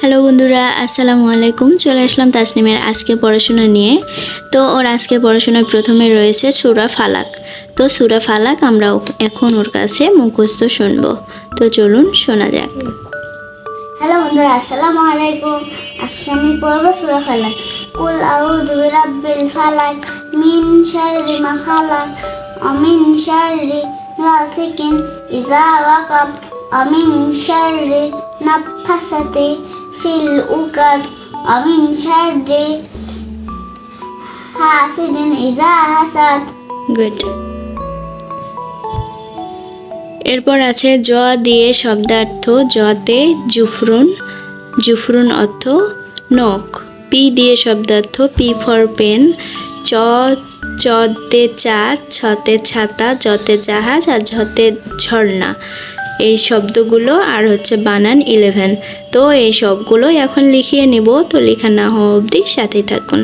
Hello বন্ধুরা, আসসালামু আলাইকুম। চলে আসলাম তাসনিমের আজকে পড়াশোনা নিয়ে। তো ওর আজকে পড়াশোনায় প্রথমে রয়েছে সুরা ফালাক। তো সুরা ফালাক আমরা এখন ওর কাছে মুখস্থ শুনব। তো চলুন শোনা যাক। হ্যালো বন্ধুরা, আসসালামু আলাইকুম। আজকে আমি পড়ব সূরা ফালাক। কুল আউযু বিরাব্বিল ফালাক মিন শাররি মা খালাক। আমিন শাররি গাসিকিন ইযা ওয়াকাব আমিন শাররি নাফাসাতি ফিল উকাদ আমিন শাররি হাসিদিন ইযা হাসাদ গুড এরপর আছে জ দিয়ে শব্দার্থ, জতে জুফরুন জুফরুন অর্থ নখ, পি দিয়ে শব্দার্থ, পি ফর পেন চ, চতে চার, ছতে ছাতা জতে জাহাজ আর ঝতে ঝর্ণা। এই শব্দগুলো আর হচ্ছে বানান ইলেভেন তো এই সবগুলোই এখন লিখিয়ে নিব। তো লেখা না হওয়া অবধি সাথেই থাকুন।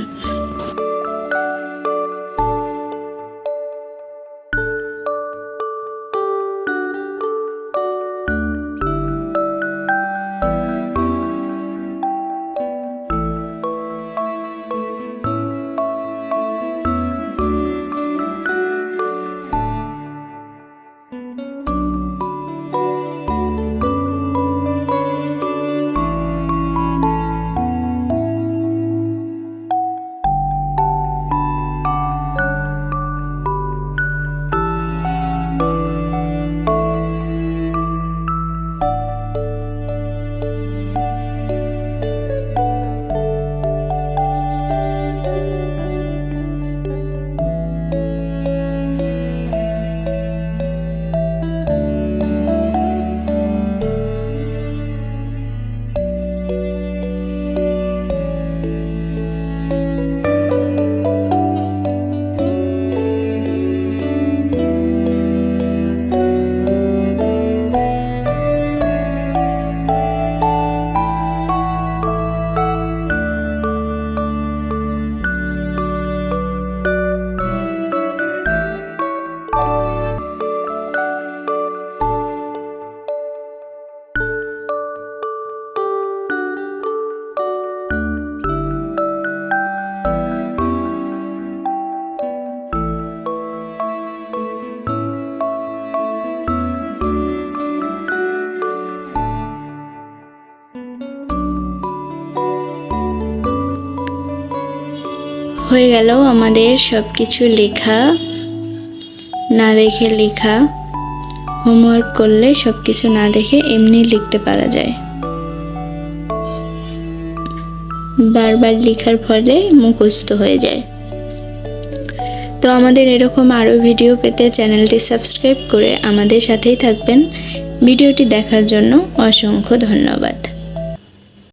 হয়ে গেল আমাদের সব কিছু লেখা। না দেখে লেখা। হোমওয়ার্ক করলে সব কিছু না দেখে এমনি লিখতে পারা যায়। বারবার লেখার ফলে মুখস্থ হয়ে যায়। তো আমাদের এরকম আরও ভিডিও পেতে চ্যানেলটি সাবস্ক্রাইব করে আমাদের সাথেই থাকবেন। ভিডিওটি দেখার জন্য অসংখ্য ধন্যবাদ।